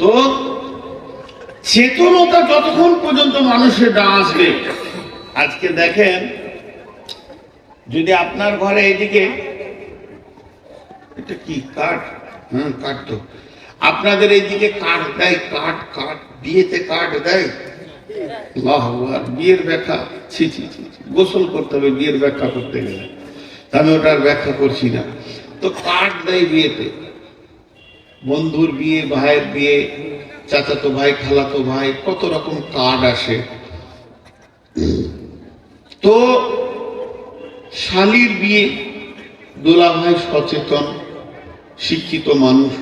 তো চেতনতা যতক্ষণ পর্যন্ত মানুষের না আসবে, আজকে দেখেন, যদি আপনার ঘরে এদিকে, এটা কি কাঠ? হ্যাঁ কাঠ তো। আপনাদের এইদিকে কাঠ দেয়, কাঠ কাঠ, বিয়েতে কাঠ দেয়। বিয়ের ব্যাখ্যা ছি ছি ছি। গোসল করতে হবে, বিয়ের ব্যাখ্যা করতে গেলে। আমি ওটার ব্যাখ্যা করছি না। তো কাঠ দেয় বিয়েতে। বন্ধুর বিয়ে, ভাইয়ের বিয়ে, চাচাতো ভাই, খালাতো ভাই, কত রকম কার্ড আসে। তো শালির বিয়ে, দোলা ভাই সচেতন, শিক্ষিত মানুষ,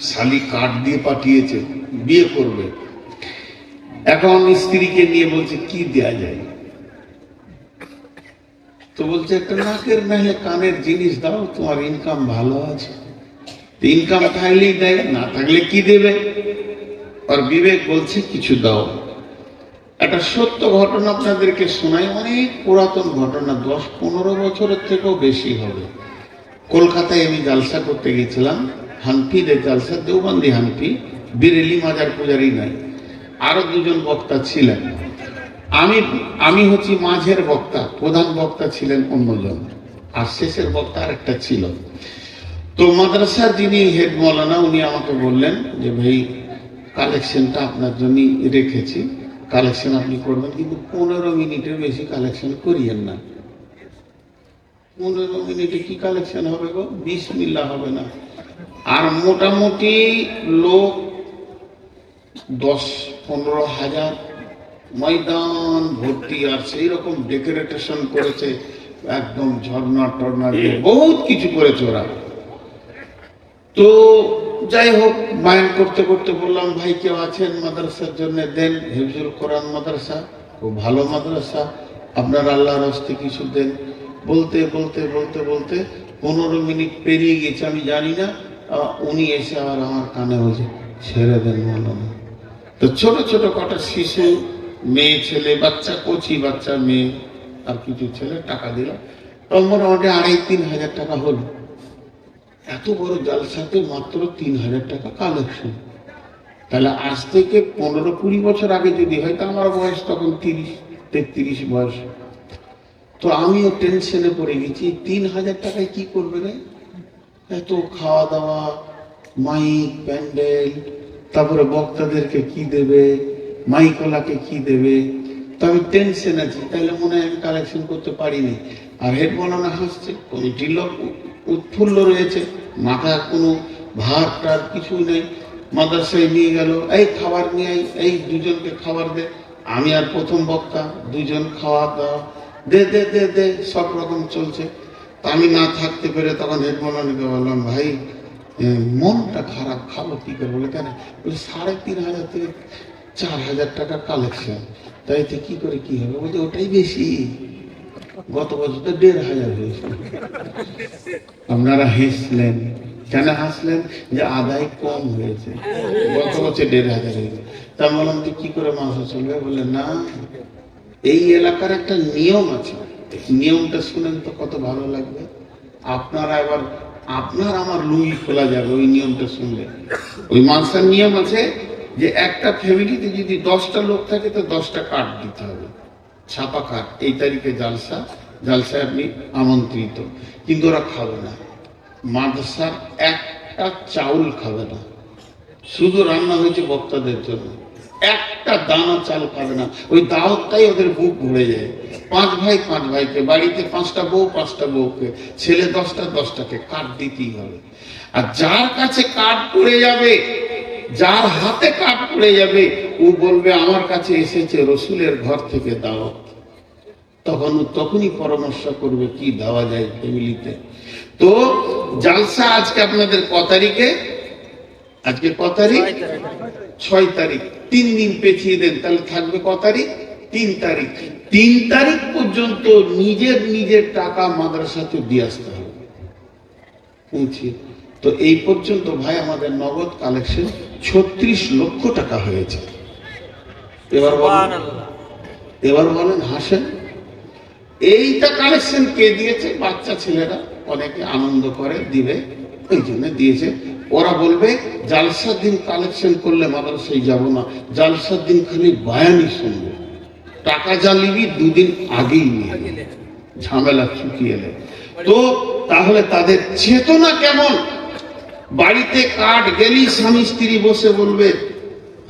শালি কার্ড দিয়ে পাঠিয়েছে, বিয়ে করবে। এখন স্ত্রীকে নিয়ে বলছে, কি দেয়া যায়? তো বলছে, একটা নাকের নাহলে কানের জিনিস দাও, তোমার ইনকাম ভালো আছে। ইনকাম থাকলেই দেয়, না থাকলে কি দেবে? আর বিবেক বলছে, কিছু দাও। একটা সত্য ঘটনা আপনাদেরকে শোনাই, অনেক পুরাতন ঘটনা, দশ পনেরো বছরের থেকেও বেশি হবে। কলকাতায় আমি জালসা করতে গেছিলাম হানফিদের জালসা, দেওবন্দি হানফি, বিরেলি মাজার পূজারি নাই। আরও দুজন বক্তা ছিলেন। আমি আমি হচ্ছি মাঝের বক্তা, প্রধান বক্তা ছিলেন অন্যজন। আর শেষের বক্তা আর একটা ছিল। তো মাদ্রাসার যিনি হেড মৌলানা উনি আমাকে বললেন যে ভাই কালেকশনটা আপনার জন্য রেখেছি। কালেকশন আপনি করবেন কিন্তু পনেরো মিনিটের বেশি কালেকশন করিয়েন না। পনেরো মিনিটে কি কালেকশন হবে গো? বিশ মিল্লা হবে না। আর মোটামুটি লোক দশ পনেরো হাজার ময়দান ভর্তি আর সেই রকম ডেকোরেটেশন করেছে একদম ঝর্ণা টর্না দিয়ে বহুত কিছু করেছে ওরা। তো যাই হোক, বায়ন করতে করতে বললাম, ভাই, কেউ আছেন মাদ্রাসার জন্য? দেন, হিফজুল কোরআন মাদ্রাসা, খুব ভালো মাদ্রাসা। আপনার আল্লাহর হস্তে কিছু দেন। বলতে বলতে বলতে বলতে পনেরো মিনিট পেরিয়ে গেছে আমি জানি না উনি এসে আবার আমার কানে হয়েছে ছেড়ে দেন মৌলানা। তো ছোট ছোট কটা শিশু, মেয়ে, ছেলে, বাচ্চা, কচি বাচ্চা, মেয়ে, আর কিছু ছেলে, টাকা দিল। মোটামুটি আড়াই, তিন হাজার টাকা হলো। এত বড় জালসাতে মাত্র তিন হাজার টাকা কালেকশন। তাহলে আজ থেকে পনেরো কুড়ি বছর আগে যদি হয়, তা আমার বয়স তখন তিরিশ, তেত্রিশ বয়স। তো আমিও টেনশনে পড়ে গেছি, তিন হাজার টাকায় কি করবে রে? এত খাওয়া দাওয়া মাইক, প্যান্ডেল, তারপরে বক্তাদেরকে কি দেবে, মাইকলাকে কি দেবে? তো আমি টেনশন আছি, তাহলে মনে হয় আমি কালেকশন করতে পারিনি। আর হেড মৌলানা হাসছে কমিটির লোক উৎফুল্ল রয়েছে। মাথা কোনো ভাত টার কিছু নেই। মাদ্রাসায় নিয়ে গেল এই খাবার নিয়ে আই, এই দুজনকে খাবার দে। আমি আর প্রথম বক্তা দুজন খাওয়া দাওয়া দে দে দে দে। সব রকম চলছে। তা আমি না থাকতে পেরে তখন হেড মৌলানাকে বললাম ভাই মনটা খারাপ খাব কি করে? বলে কেন? বলে সাড়ে তিন হাজার থেকে চার হাজার টাকা কালেকশন তাই তো কি করে কি হবে? বলছে ওটাই বেশি। গত বছর তো দেড় হাজার হয়েছিল আপনারা হেসলেন, কেন হাসলেন? যে আদায় কম হয়েছে। গত বছর দেড় হাজার হয়েছে। তা বললাম যে কি করে মাংস চলবে? বলে না, এই এলাকার একটা নিয়ম আছে। নিয়মটা শুনেন তো কত ভালো লাগবে। আপনারা এবার, আপনার আমার লুঙ্গি খোলা যাবে, ওই নিয়মটা শুনলে। ওই মানসার নিয়ম আছে যে একটা ফ্যামিলিতে যদি দশটা লোক থাকে, তো দশটা কার্ড দিতে হবে। ছাপা কার্ড এই তারিখে জালসা, জালসায় আপনি আমন্ত্রিত। কিন্তু ওরা খাবে না। মাদ্রাসার একটা চাউল খাবে না। শুধু রান্না হয়েছে বক্তাদের জন্য। একটা দানা চাল খাবে না। ওই দাওয়াতটাই ওদের বুক ভরে যায়। পাঁচ ভাই পাঁচ ভাইকে, বাড়িতে পাঁচটা বউ, পাঁচটা বউকে, ছেলে দশটা, দশটাকে কাঠ দিতেই হবে। আর যার কাছে কাঠ পড়ে যাবে, যার হাতে কাঠ পড়ে যাবে, ও বলবে, আমার কাছে এসেছে রসুলের ঘর থেকে দাওয়াত। তখন তখনই পরামর্শ করবে কি দেওয়া যায় ফ্যামিলিতে। তো জালসা আজকে আপনাদের ক তারিখে? আজকে ক তারিখ? ছয় তারিখ। তিন দিন পেছিয়ে দেন তাহলে থাকবে ক তারিখ? তিন তারিখ। তিন তারিখ পর্যন্ত নিজের নিজের টাকা মাদ্রাসাতে দিয়ে আসতে হবে। পৌঁছে তো এই পর্যন্ত ভাই আমাদের নগদ কালেকশন ছত্রিশ লক্ষ টাকা হয়েছে। এবার বলেন এবার বলেন হাসেন। এইটা কালেকশন কে দিয়েছে? বাচ্চা ছেলেরা অনেকে আনন্দ করে, দিবে। ওই জন্য দিয়েছে। ওরা বলবে জালসার দিন কালেকশন করলে মাদ্রাসায় যাব না। জালসার দিন খালি বায়ানি শুনব। টাকা যা দুদিন আগেই নিয়ে। ঝামেলা চুকিয়ে এলে। তো তাহলে তাদের চেতনা কেমন? বাড়িতে কাঠ গেলি, স্বামী স্ত্রী বসে বলবে,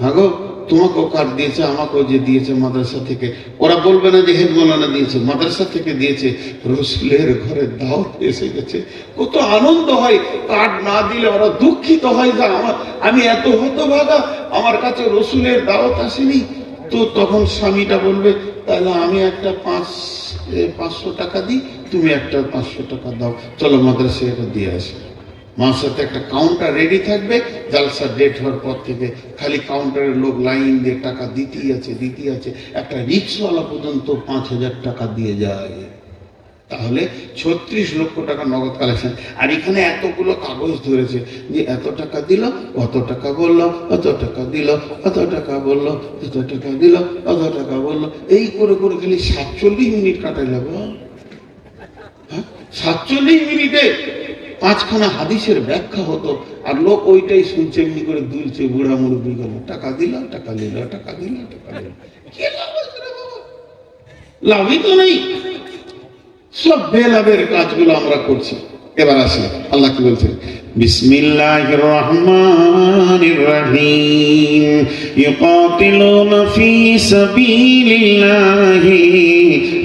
হাগো তোমাকেও কাঠ দিয়েছে? আমাকেও যে দিয়েছে মাদ্রাসা থেকে। ওরা বলবে না যে হেড মৌলানা দিয়েছে। মাদ্রাসা থেকে দিয়েছে। রসুলের ঘরে দাওয়াত এসে গেছে। কত আনন্দ হয়। কাঠ না দিলে ওরা দুঃখিত হয় যে আমার আমি এত হতভাগা। আমার কাছে রসুলের দাওয়াত আসেনি। তো তখন স্বামীটা বলবে, তাহলে আমি একটা পাঁচ পাঁচশো টাকা দিই। তুমি একটা পাঁচশো টাকা দাও। চলো মাদ্রাসায় এটা দিয়ে আসি। মার সাথে একটা কাউন্টার রেডি থাকবে জালসা ডেট হওয়ার পর থেকে খালি কাউন্টারের লোক লাইন দিয়ে টাকা দিতেই আছে দিতেই আছে। একটা রিক্সওয়ালা পর্যন্ত পাঁচ হাজার টাকা দিয়ে যায়। তাহলে ছত্রিশ লক্ষ টাকা নগদ কালেকশন আর এখানে এতগুলো কাগজ ধরেছে যে এত টাকা দিল অত টাকা বলল অত টাকা দিল অত টাকা বলল এত টাকা দিল অত টাকা বলল। এই করে করে খালি সাতচল্লিশ মিনিট কাটাইলে গো। হ্যাঁ? সাতচল্লিশ মিনিটে পাঁচখানা হাদিসের ব্যাখ্যা হতো, আর লোক ওইটাই শুনছে, এমনি করে দুলছে, বুড়া মুরব্বী গেল টাকা দিল টাকা দিল টাকা দিল টাকা দিল? লাভই তো নেই। সব বেলাভের কাজগুলো আমরা করছি। এবার আসি, আল্লাহ কি বলছেন? বিসমিল্লাহির রহমানির রহিম ইউকাতিলুনা ফি সাবিলিল্লাহি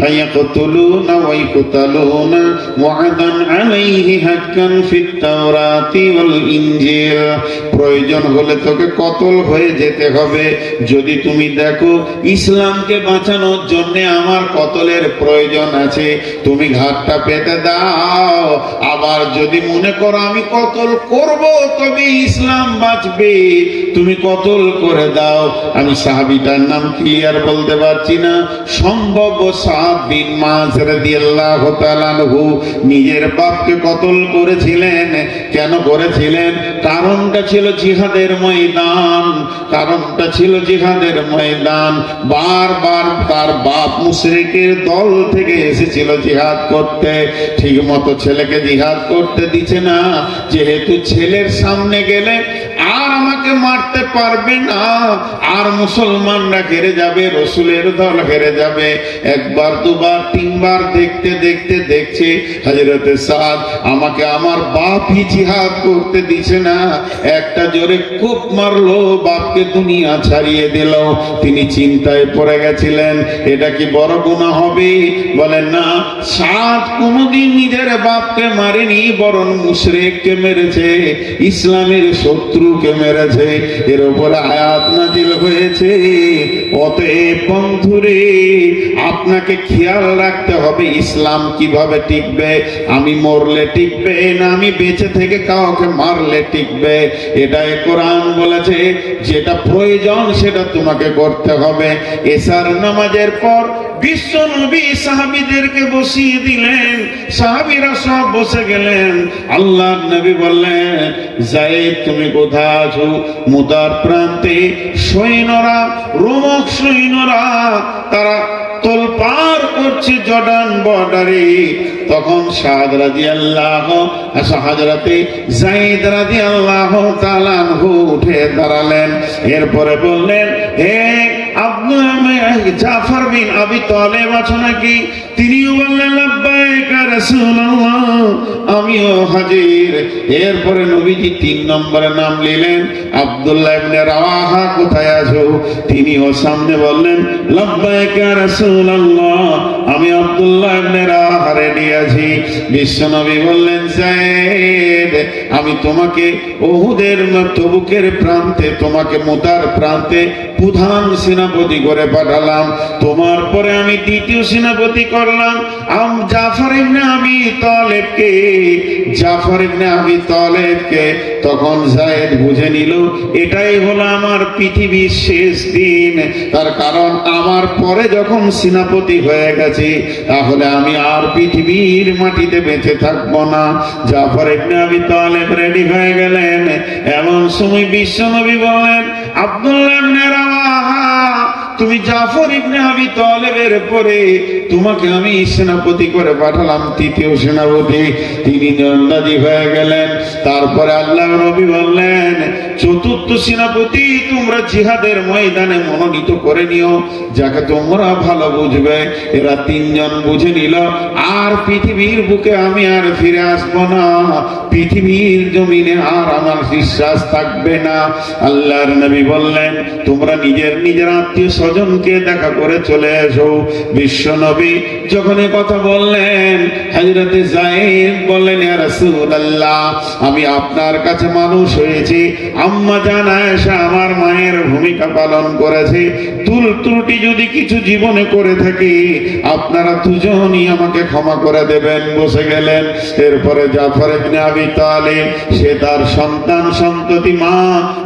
ফায়াকতুলুনা ওয়া ইকতালুনা ওয়াদান আলাইহি হাক্কান ফিত তাওরাতি ওয়াল ইনজিল। প্রয়োজন হলে তোকে কতল হয়ে যেতে হবে। যদি তুমি দেখো ইসলামকে বাঁচানোর জন্য আমার কতলের প্রয়োজন আছে, তুমি ঘাটটা পেতে দাও। আবার যদি মনে করো আমি কতল করব তবে ইসলাম বাঁচবে। তুমি কতল করে দাও, আমি সাহাবিটার নাম ক্লিয়ার বলতে পারছি না। সম্ভব সাত বিন মাস নিজের বাপকে কতল করেছিলেন, কেন করেছিলেন? কারণটা ছিল জিহাদের ময়দান, কারণটা ছিল জিহাদের ময়দান। বারবার তার বাপ মুশরিকের দল থেকে এসেছিল জিহাদ করতে। ঠিক মতো ছেলেকে জিহাদ করতে দিছে না যেহেতু ছেলের সামনে গেলে আর আমাকে মারতে পারবে না। আর মুসলমানরা ঘেরে যাবে, রসুলের দল ঘেরে যাবে। একবার, দুবার, তিনবার দেখতে দেখতে, দেখছে হাজরতে সাদ আমাকে আমার বাপই জিহাদ করতে দিছে না। একটা জোরে কূপ মারলো, বাপকে দুনিয়া ছাড়িয়ে দিল। তিনি চিন্তায় পড়ে গেছিলেন, এটা কি বড় গুণা হবে? বলেন, না। সাদ কোনোদিন নিজের বাপকে মারেনি, বরং মুশরিককে মেরেছে। ইসলামের শত্রুকে মেরেছে, এর উপরে আয়াত নাজিল হয়েছে। অতএব বন্ধুরে, আপনাকে খেয়াল রাখতে হবে, ইসলাম কীভাবে টিকবে? আমি মরলে টিকবে না আমি বেঁচে থেকে কাউকে মারলে টিকবে? এটাই কোরআন বলেছে, যেটা প্রয়োজন সেটা তোমাকে করতে হবে। এসার নামাজের পর বিশ্ব নবী সাহাবিদেরকে বসিয়ে দিলেন। সাহাবিরা সব বসে গেলেন। আল্লাহ নবী বললেন, জায়েদ, তুমি কোথায় আছো? মুদার প্রান্তে সৈন্যরা, রোমক সৈন্যরা, তারা তোলপার করছে জর্ডান বর্ডারে। তখন সাদ রাজি আল্লাহ হাজরাতে জাইদ রাজি আল্লাহ উঠে দাঁড়ালেন। এরপরে বললেন, হে আব্দুল জাফর বিন আবি আছো নাকি? তিনিও বললেন আমিও হাজির। এরপরে নবীজি তিন নম্বরে নাম নিলেন, আব্দুল্লাহ ইবনে রাওয়াহা, কোথায় আছো? তিনিও সামনে বললেন রাসূলুল্লাহ, আমি আব্দুল্লাহ ইবনে রাওয়াহা রেডি আছি। বিশ্বনবী বললেন যায়েদ আমি তোমাকে ওহুদের তবুকের প্রান্তে, তোমাকে মুতার প্রান্তে প্রধান সেনাপতি করে পাঠালাম। তোমার পরে আমি দ্বিতীয় সেনাপতি করলাম। আম জাফর ইবনে আবি তালেবকে, জাফর ইবনে আবি তালেবকে তখন জায়েদ বুঝে নিল, এটাই হলো আমার পৃথিবীর শেষ দিন। তার কারণ আমার পরে যখন সেনাপতি হয়ে গেছে, তাহলে আমি আর পৃথিবীর মাটিতে বেঁচে থাকব না। জাফর ইবনে আবি তালেব রেডি হয়ে গেলেন। এমন সময় বিশ্বনবী বললেন, আব্দুল্লাহ তুমি জাফর ইবনে আবি তলেবের পরে তোমাকে আমি সেনাপতি করে পাঠালাম, তৃতীয় সেনাপতি। তিনি জন্নাদি হয়ে গেলেন। তারপরে আল্লাহ নবী বললেন চতুর্থ সেনাপতি, তোমরা জিহাদের ময়দানে মনোনীত করে নিও। যাকে তোমরা ভালো বুঝবে, এরা তিনজন বুঝে নিল, আর পৃথিবীর বুকে আমি আর ফিরে আসব না। পৃথিবীর জমিনে আর আমার বিশ্বাস থাকবে না। আল্লাহর নবী বললেন, তোমরা নিজের নিজের আত্মীয় স্বজনকে দেখা করে চলে এসো। বিশ্ব নবী যখন কথা বললেন হাজরতে জাইদ বললেন আমি আপনার কাছে মানুষ হয়েছি। আম্মা জান আয়েশা আমার মায়ের ভূমিকা পালন করেছে। তুল ত্রুটি যদি কিছু জীবনে করে থাকি, আপনারা দুজনই আমাকে ক্ষমা করে দেবেন, বসে গেলেন। এরপরে জাফর ইবনে আবি সে তার সন্তান, সন্ততি, মা,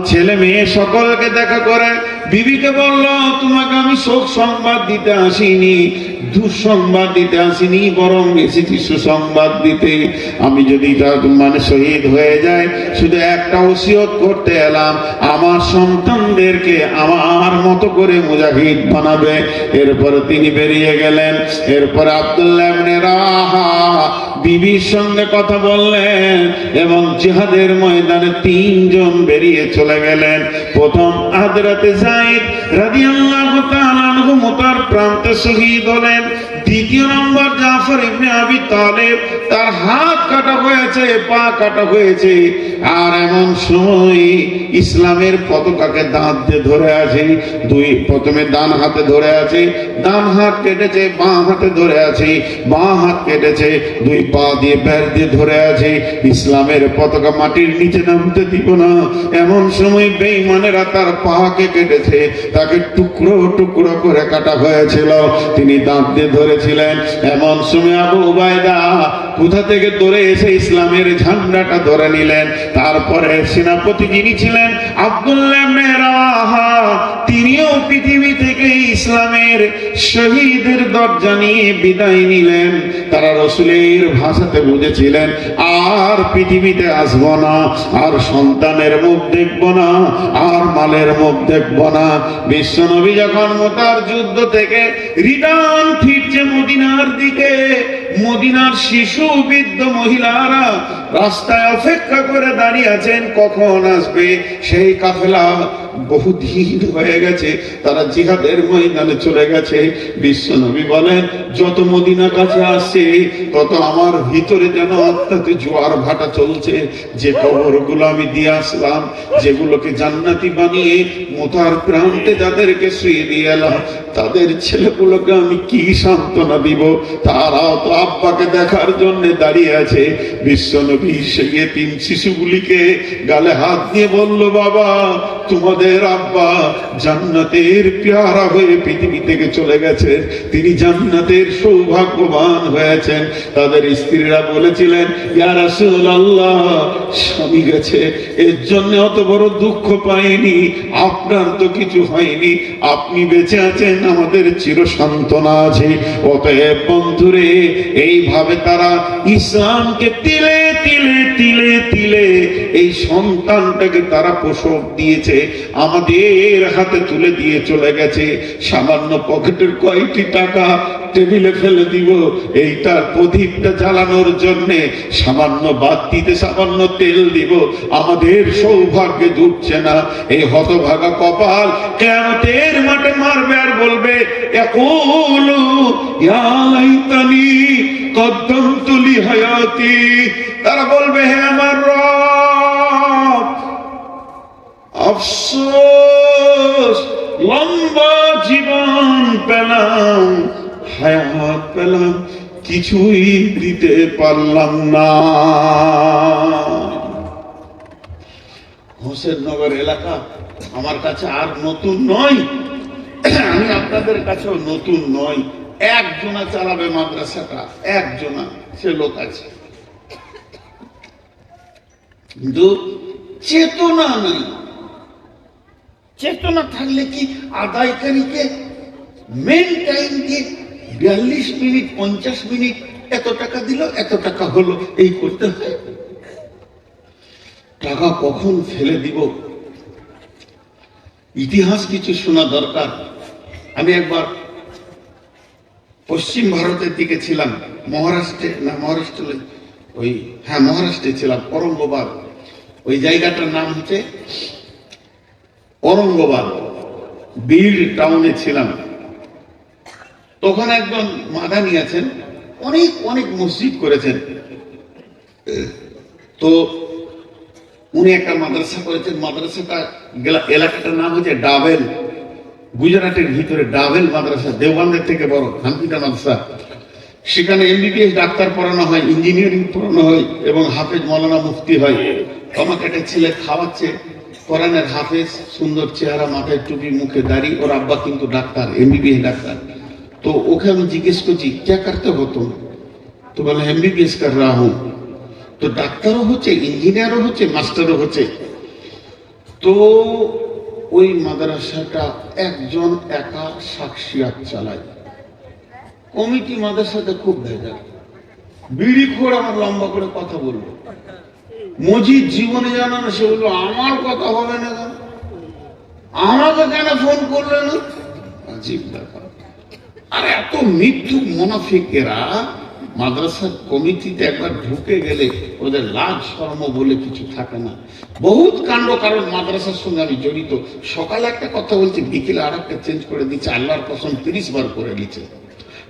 ছেলে, মেয়ে সকলকে দেখা করে বিবিকে বলল, তোমাকে আমি শোক সংবাদ দিতে আসিনি, দুঃসংবাদ দিতে আসিনি, বরং এসেছি সুসংবাদ দিতে। আমি যদি তার মানে শহীদ হয়ে যায়, শুধু একটা ওসিয়ত করতে এলাম, আমার সন্তানদেরকে আমার মতো করে মুজাহিদ বানাবে। এরপরে তিনি বেরিয়ে গেলেন। এরপরে আব্দুল্লাহ বিবির সঙ্গে কথা বললেন এবং জিহাদের ময়দানে তিনজন বেরিয়ে চলে গেলেন। প্রথম আদরাতে জাইদ রাদিয়াল্লাহু তাআলা মুতার প্রান্তে শহীদ হলেন। দ্বিতীয় নম্বর জাফর ইবনে আবি তালেব, তার হাত কাটা হয়েছে, পা কাটা হয়েছে। আর এমন সময় ইসলামের পতাকাকে দাঁত দিয়ে ধরে আছে, দুই প্রথমে ডান হাতে ধরে আছে, ডান হাত কেটেছে বাঁ হাতে ধরে আছে বাঁ হাত কেটেছে, দুই পা দিয়ে ব্যার দিয়ে ধরে আছে। ইসলামের পতাকা মাটির নিচে নামতে দিব না। এমন সময় বেঈমানেরা তার পাকে কেটেছে, তাকে টুকরো টুকরো করে কাটা হয়েছিল। তিনি দাঁত দিয়ে ধরেছিলেন এমন সময় আবু উবায়দা কোথা থেকে ধরে এসে ইসলামের ঝান্ডাটা ধরে নিলেন। তারপরে সেনাপতি যিনি ছিলেন আব্দুল্লাহ রাওয়াহা তিনিও পৃথিবী থেকে ইসলামের শহীদের দরজা নিয়ে বিদায় নিলেন। তারা রসুলের ভাষাতে বুঝেছিলেন, আর পৃথিবীতে আসব না, আর সন্তানের মুখ দেখব না, আর মালের মুখ দেখব না। বিশ্বনবী যখন মোতার যুদ্ধ থেকে রিটার্ন ফিরছে মদিনার দিকে, মদিনার শিশু, বৃদ্ধ মহিলারা রাস্তায় অপেক্ষা করে দাঁড়িয়ে আছেন, কখন আসবে সেই কাফেলা? বহুদিন হয়ে গেছে, তারা জিহাদের ময়দানে চলে গেছে। বিশ্বনবী বলেন, যত মদিনা কাছে আসছে, তত আমার ভিতরে যেন আত্মাতে জোয়ার ভাটা চলছে। যে কবরগুলো আমি দিয়ে আসলাম, যেগুলোকে জান্নাতি বানিয়ে মোতার প্রান্তে যাদেরকে শুয়ে দিয়ে এলাম, তাদের ছেলেগুলোকে আমি কি সান্ত্বনা দিব? তারাও তো আব্বাকে দেখার জন্য দাঁড়িয়ে আছে। বিশ্বনবী সে গিয়ে তিন শিশুগুলিকে গালে হাত দিয়ে বলল, বাবা, তোমাদের আব্বা জান্নাতের পেয়ারা হয়ে পৃথিবী থেকে চলে গেছে তিনি জান্নাতের সৌভাগ্যবান হয়েছেন। তাদের স্ত্রীরা বলেছিলেন রাসূলুল্লাহ, স্বামী গেছে। এর জন্য অত বড় দুঃখ পাইনি। আপনার তো কিছু হয়নি। আপনি বেঁচে আছেন, আমাদের চির সান্ত্বনা আছে। অতএব বন্ধুরে, এইভাবে তারা ইসলামকে তিলে তিলে তিলে তিলে এই সন্তানটাকে তারা প্রসব দিয়েছে, আমাদের হাতে তুলে দিয়ে চলে গেছে। সামান্য পকেটের কয়েকটি টাকা টেবিলে ফেলে দিব। এইটার প্রদীপটা জ্বালানোর জন্য সামান্য বাতিতে সামান্য তেল দিব। আমাদের সৌভাগ্যে জুটছে না। এই হতভাগা কপাল কেমতের মাঠে মারবে আর বলবে, একুলু ইয়া লাইতানি কদ্দমতু লি হায়াতি তারা বলবে, হে আমার রব, আফসোস, লম্বা জীবন পেলাম, হায়াত পেলাম, কিছুই দিতে পারলাম না। হোসেননগর এলাকা আমার কাছে আর নতুন নয়, আমি আপনাদের কাছেও নতুন নয়। একজনা চালাবে মাদ্রাসাটা, একজনা, সে লোক আছে। কিন্তু চেতনা নেই। চেতনা থাকলে কি আদায়কারীকে মেন টাইমকে বিয়াল্লিশ মিনিট, পঞ্চাশ মিনিট এত টাকা দিল, এত টাকা হলো, এই করতে হয়? টাকা কখন ফেলে দিব? ইতিহাস কিছু শোনা দরকার। আমি একবার পশ্চিম ভারতের দিকে ছিলাম, মহারাষ্ট্রে, না, মহারাষ্ট্র ওই হ্যাঁ মহারাষ্ট্রে ছিলাম অরঙ্গবাদ ওই জায়গাটার নাম হচ্ছে অরঙ্গবাদ বীর টাউনে ছিলাম। তখন একজন মাদানি আছেন, অনেক অনেক মসজিদ করেছেন। তো উনি একটা মাদ্রাসা করেছেন। মাদ্রাসাটা এলাকাটার নাম হচ্ছে ডাবেল। গুজরাটের ভিতরে ডাবেল মাদ্রাসা, দেওবান্দের থেকে বড় হানপিটা মাদ্রাসা। সেখানে এমবিবিএস ডাক্তার পড়ানো হয়, ইঞ্জিনিয়ারিং পড়ানো হয় এবং হাফেজ মৌলানা মুফতি হয়। আমাকে একটা ছেলে খাওয়াচ্ছে কোরআনের হাফেজ সুন্দর চেহারা মাথায় টুপি মুখে দাড়ি ওর আব্বা কিন্তু ডাক্তার এমবিবিএস ডাক্তার তো ওকে আমি জিজ্ঞেস করছি क्या करते हो तुम তো বলে এমবিবিএস কর रहा हूं তো ডাক্তারও হচ্ছে ইঞ্জিনিয়ারও হচ্ছে মাস্টারও হচ্ছে তো ওই মাদ্রাসাটা একজন একা সাক্ষিয়াত চালায় কমিটি মাদ্রাসাতে খুব ভেজাল বিড়ি খোর আমার লম্বা করে কথা বলবো মজিদ জীবনে জানা না, সে বলল, আমার কথা হবে না কেন? আমাকে কেন ফোন করলে না? আজীব ব্যাপার। আর এত মৃত্যু মোনাফিকেরা মাদ্রাসার কমিটিতে একবার ঢুকে গেলে ওদের লাজ শর্ম বলে কিছু থাকে না। বহুত কাণ্ড কারণ মাদ্রাসার সঙ্গে আমি জড়িত। সকালে একটা কথা বলছি, বিকেলে আর একটা চেঞ্জ করে দিচ্ছে, আল্লাহর কসম তিরিশ বার করে দিচ্ছে।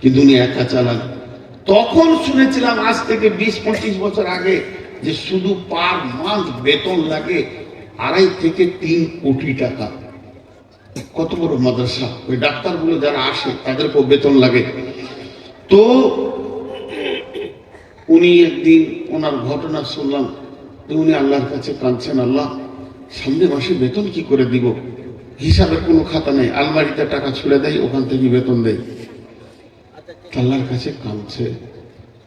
কিন্তু উনি একা চালান। তখন শুনেছিলাম আজ থেকে বিশ পঁচিশ বছর আগে যে শুধু পার মান্থ বেতন লাগে আড়াই থেকে তিন কোটি টাকা। কত বড় মাদ্রাসা? ওই ডাক্তারগুলো যারা আসে, তাদেরকেও বেতন লাগে। তো উনি একদিন ওনার ঘটনা শুনলাম উনি আল্লাহর কাছে কাঁদছেন, আল্লাহ সামনে মাসে বেতন কি করে দিব? হিসাবের কোনো খাতা নেই, আলমারিতে টাকা ছুড়ে দেয় ওখান থেকে বেতন দেয় আল্লাহর কাছে কাঁদছে।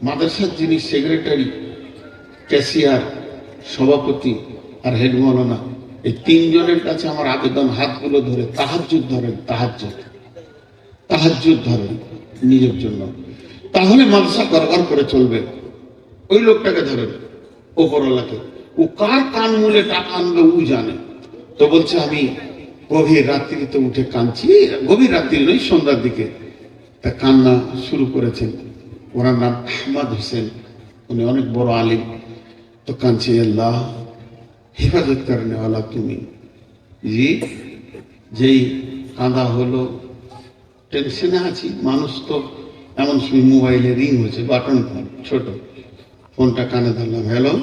মাদ্রাসার যিনি সেক্রেটারি ক্যাশিয়ার সভাপতি আর হেড মৌলানা, এই তিনজনের কাছে আমার আবেদন, হাতগুলো ধরে, তাহাজ্জুদ ধরেন, তাহাজ্জুদ। তাহাজ্জুদ ধরেন নিজের জন্য। তাহলে মাদ্রাসা গড়গড় করে চলবে। ওই লোকটাকে ধরেন ওপরওয়ালাকে। ও কার কান মূলে টাকা আনবে ও জানে। তো বলছে, আমি গভীর রাত্রিতে উঠে কাঁদছি। গভীর রাত্রি নয়, সন্ধ্যার দিকে। তা কান্না শুরু করেছেন। ওনার নাম আহমদ হোসেন। উনি অনেক বড় আলিম। তো কাঁদছি আল্লাহ হেফাজত করেনেওয়ালা তুমি জি যেই কাঁদা হলো টেনশনে আছি মানুষ তো এমন সময় মোবাইলে রিং হয়েছে বাটন ফোন ছোট ফোনটা কানে ধরলাম হ্যালো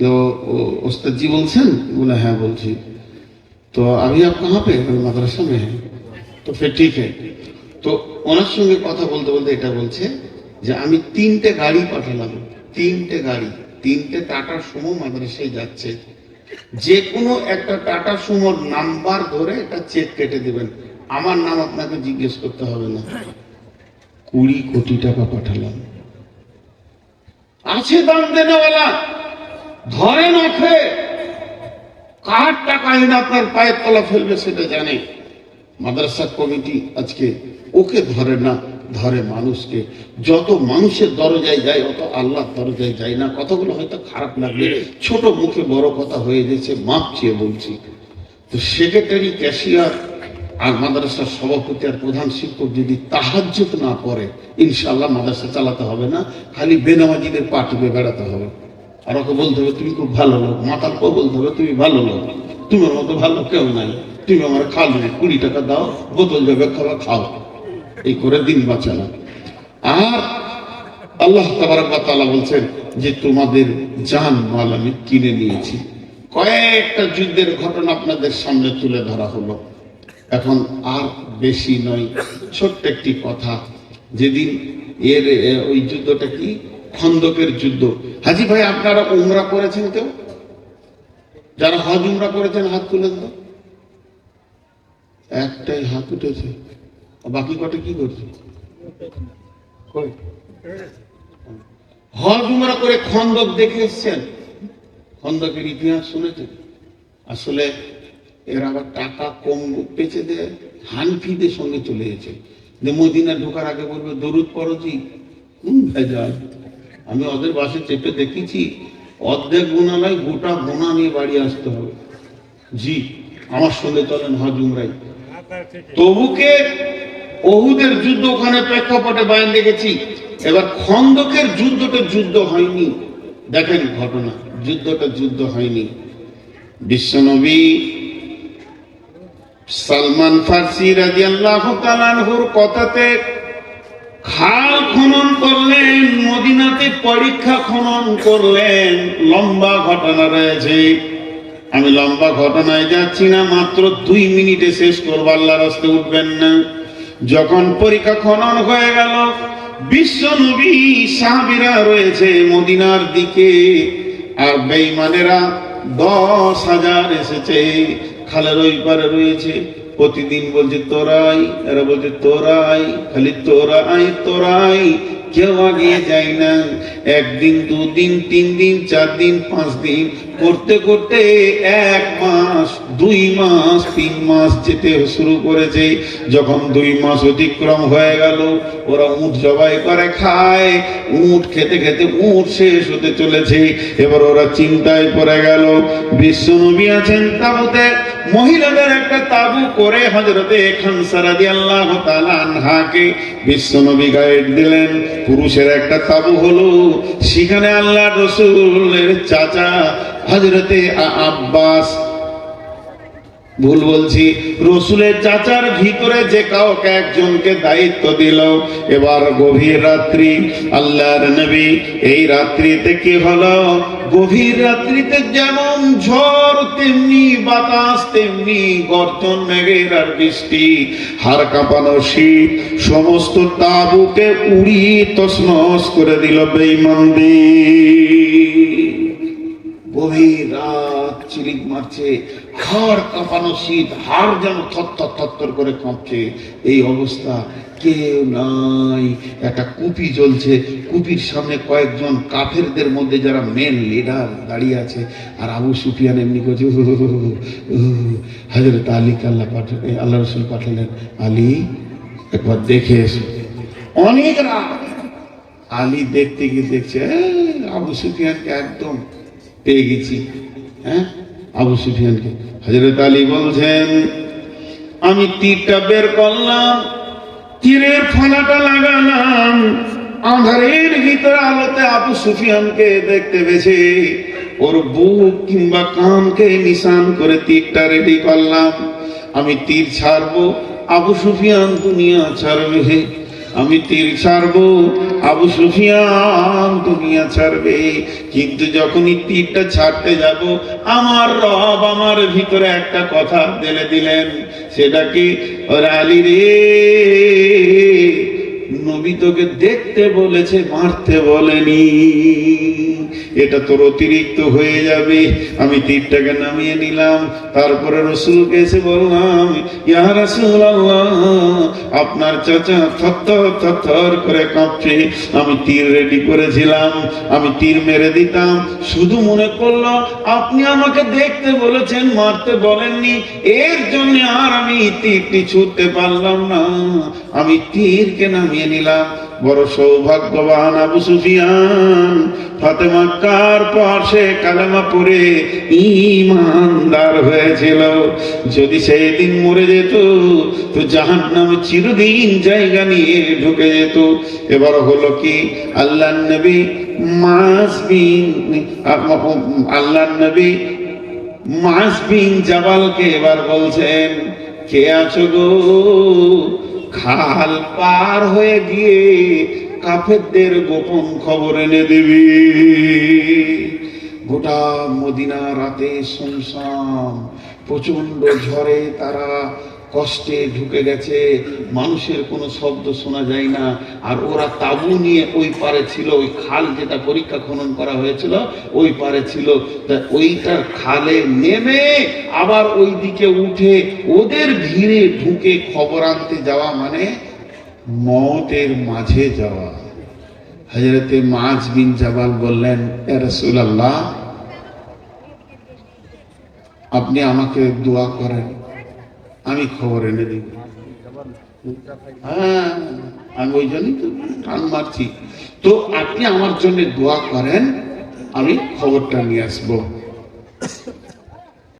তো ও- ওস্তাদ জি বলছেন বলে হ্যাঁ বলছি तो अभी आप कहाँ पे हैं? मदरसा में है তো ফের ঠিক है তো ওনার সঙ্গে কথা বলতে বলতে এটা বলছে যে আমি তিনটে গাড়ি পাঠালাম তিনটে গাড়ি তিনটে টাটা সুমো মাদ্রাসায় যাচ্ছে। যে কোনো একটা টাটা সুমোর নাম্বার ধরে একটা চেক কেটে দেবেন। আমার নাম আপনাকে জিজ্ঞেস করতে হবে না। কুড়ি কোটি টাকা পাঠালাম। আছে দাম দেনেওয়ালা। ধরে না খেয়ে কার টাকা এনে আপনার পায়ের তলা ফেলবে সেটা জানে। মাদ্রাসা কমিটি আজকে ওকে ধরে না। ধরে মানুষকে। যত মানুষের দরজায় যায়, অত আল্লাহর দরজায় যায় না। কথাগুলো হয়তো খারাপ লাগবে ছোট মুখে বড় কথা হয়ে গেছে, মাপ চেয়ে বলছি। তো সেক্রেটারি, ক্যাশিয়ার আর মাদ্রাসার সভাপতি আর প্রধান শিক্ষক যদি তাহাজ্জুদ না করে ইনশাল্লাহ মাদ্রাসা চালাতে হবে না, খালি বেনামাজিদের পা বেড়াতে হবে। আর ওকে বলতে হবে, তুমি খুব ভালো লোক। মাতালকেও বলতে হবে, তুমি ভালো লোক। তোমার মতো ভালো কেউ নাই। তুমি আমার খাবে কুড়ি টাকা দাও, বোতল যাবে, খাবার খাও। এই করে দিন বাঁচানো আর আল্লাহ তালা বলছেন যে তোমাদের জান মাল আমি কিনে নিয়েছি। কয়েকটা যুদ্ধের ঘটনা আপনাদের সামনে তুলে ধরা হলো। এখন আর বেশি নয়, ছোট্ট একটি কথা। যেদিন এর ওই যুদ্ধটা কি? খন্দকের যুদ্ধ। হাজি ভাই, আপনারা উমরা করেছেন কেউ? যারা হজ উমরা করেছেন, হাত তুলে দাও একটাই হাত উঠেছে। বাকি কটা কি করছে? হজ উমরা করে খন্দক দেখে এসছেন। খন্দকের ইতিহাস শুনেছেন? আসলে এর আবার টাকা কম পেছে দেয় হানফিদের সঙ্গে চলে গেছে। যে মদিনা ঢোকার আগে বলবে দরুদ পরজি কোন ভেজাল? আমি ওদের বাসে চেপে দেখেছি অর্ধেক গোনা নয় গোটা গোনা নিয়ে বাড়ি আসতে হবে। জি আমার সঙ্গে চলেন হজ উমরাই তবুকে ওহুদের যুদ্ধ ওখানে প্রেক্ষাপটে বায়ান দেখেছি। এবার খন্দকের যুদ্ধটা যুদ্ধ হয়নি। দেখেন ঘটনা, যুদ্ধটা যুদ্ধ হয়নি। বিশ্বনবী সালমান ফার্সি রাজিয়াল্লাহু তাআলার কথাতে খাল খনন করলেন, মদিনাতে পরীক্ষা খনন করলেন। লম্বা ঘটনা রয়েছে। আমি লম্বা ঘটনায় যাচ্ছি না, মাত্র দুই মিনিটে শেষ করব আল্লাহ রাস্তে উঠবেন না। যখন পরীক্ষা খনন হয়ে গেল, বিশ্ব নবী সাহাবিরা রয়েছে মদিনার দিকে। আর বেঈমানেরা দশ হাজার এসেছে, খালের ওই পারে রয়েছে। প্রতিদিন বলছে, তোরাই। এরা বলছে, তোরাই। খালি তোরাই তোরাই। কেউ আগিয়ে যায় না। একদিন, দুদিন তিন দিন চার দিন পাঁচ দিন করতে করতে এক মাস, দুই মাস, তিন মাস যেতে শুরু করেছে। যখন দুই মাস অতিক্রম হয়ে গেল, ওরা উঠ জবাই করে, খায়। উঠ খেতে খেতে উঠ শেষ হতে চলেছে। এবার ওরা চিন্তায় পড়ে গেল বিশ্ব নবী আছেন তাবুতে? মহিলাদের একটা তাবু করে হজরতে খানসারাদি আল্লাহ আনহাকে বিশ্ব নবী গাইড দিলেন, পুরুষের একটা তাবু হলো, সেখানে আল্লাহ রসুলের চাচা হজরতে আব্বাস ভুল বলছি, রসুলের চাচার ভিতরে যে কাউকে একজনকে দায়িত্ব দিল, এবার গভীর রাত্রি, আল্লাহর নবী এই রাত্রিতে কি হলো? গভীর রাত্রিতে যেমন ঝড়, তেমনি বাতাস, তেমনি গর্জন, মেঘের আর বৃষ্টি হার কাঁপানো শীত, সমস্ত তাবুকে উড়িয়ে তসনস করে দিল বেইমানদের গভীর রাত চিলিক মারছে হাড় কাঁপানো শীত হাড় যেন থরথর থরথর করে কাঁপছে। এই অবস্থা কেউ নাই। একটা কুপি জ্বলছে। কুপির সামনে কয়েকজন কাফেরদের মধ্যে যারা মেন লিডার দাঁড়িয়ে আছে আর আবু সুফিয়ান এমনি করছে হাজরত আলীকে আল্লাহ পাঠালেন আল্লাহ রসুল পাঠালেন আলী একবার দেখে এসো। অনেক রাত। আলী দেখতে গিয়ে দেখছে "এ, আবু সুফিয়ানকে একদম পেয়ে গেছি। হ্যাঁ? আবু সুফিয়ানকে। হজরত আলী বলছেন, আমি তীরটা বের করলাম, তীরের ফলাটা লাগালাম, আধারের ভিতরে আলোতে আবু সুফিয়ানকে দেখতে পেয়েছে। ওর বুক কিংবা কানকে নিশান করে তীরটা রেডি করলাম। আমি তীর ছাড়বো, আবু সুফিয়ান দুনিয়া ছাড়বে আমি তীর ছাড়বো, আবু সুফিয়ান দুনিয়া ছাড়বে। কিন্তু যখনই তীরটা ছাড়তে যাব, আমার রব আমার ভিতরে একটা কথা দিলে দিলেন। সেটাকে আলী রে নবী তোকে দেখতে বলেছে, মারতে বলেনি। এটা তোর অতিরিক্ত হয়ে যাবে। আমি তীরটাকে নামিয়ে নিলাম। তারপরে রসুলকে এসে বললাম, ইয়া রাসূল আপনার চাচা থর থর করে কাঁপছে। আমি তীর রেডি করেছিলাম। আমি তীর মেরে দিতাম। শুধু মনে করল, আপনি আমাকে দেখতে বলেছেন, মারতে বলেননি। এর জন্য আর আমি তীরটি ছুটতে পারলাম না। আমি তীরকে নামিয়ে নিলাম। বড় সৌভাগ্যবান আবু সুফিয়ান। ফাতেমাক্কার পর সে কালেমা পড়ে ইমানদার হয়েছিল? যদি সেই দিন মরে যেত, তো জাহান নামে চিরদিন জায়গা নিয়ে ঢুকে যেত। এবার হলো কি? আল্লাহ নবী মাস বিন আল্লাহ নবী মাস বিন জাবালকে এবার বলছেন, কে আছো গো? খাল পার হয়ে গিয়ে কাফেরদের গোপন খবর এনে দেবে। গোটা মদিনা রাতে শুনশান প্রচণ্ড ঝড়ে তারা কষ্টে ঢুকে গেছে, মানুষের কোনো শব্দ শোনা যায় না। আর ওরা তাবু নিয়ে ওই পারে ছিল, ওই খাল যেটা পরীক্ষা খনন করা হয়েছিল, ওই পারে ছিল। তা ওইটার খালে নেমে আবার ওই দিকে উঠে ওদের ভিড়ে ঢুকে খবর আনতে যাওয়া মানে মতের মাঝে যাওয়া। হজরতে মাছ বিন জাবাল বললেন রসুল্লাহ আপনি আমাকে দোয়া করেন। আমি খবর এনে দিব হ্যাঁ আমি ওই জন্যই তো টান মারছি। তো আপনি আমার জন্য দোয়া করেন, আমি খবরটা নিয়ে আসব।